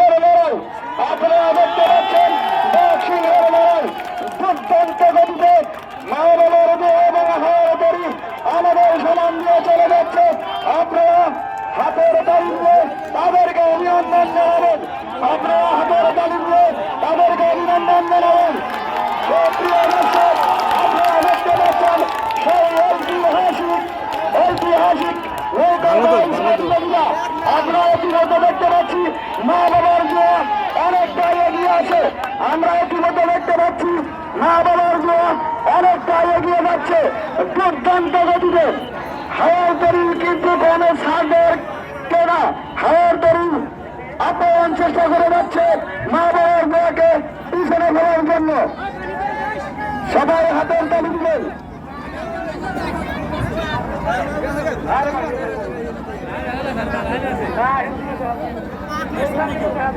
সিংহের লড়াই। আপনারা দেখতে পাচ্ছেন বাঘ সিংহের লড়াই। দুর্দান্ত গতিতে মায়ের দেহ এবং হাওয়ার দড়ি আমাদের সমান দিয়ে চলে যাচ্ছে। আপনারা হাতের তালি দিয়ে তাদেরকে অভিনন্দন জানাবেন। আপনারা হাতের তালি দিয়ে তাদেরকে অভিনন্দন জানাবেন। ঐতিহাসিক ঐতিহাসিক আপনারা মা বাবার জোয়া অনেকটা এগিয়ে আছে। আমরা ইতিমধ্যে দেখতে পাচ্ছি মা বাবার জোয়া অনেকটা এগিয়ে যাচ্ছে দুর্দান্ত গতিতে। হাওয়ার তরি কিন্তু কোনো সাগর কেনা। হাওয়ার তরি আপ্যায়ন চেষ্টা করে যাচ্ছে মা বাবার জোয়াকে পিছনে ফেলার জন্য। সবাই হাতের তালি দিবেন Obrigado.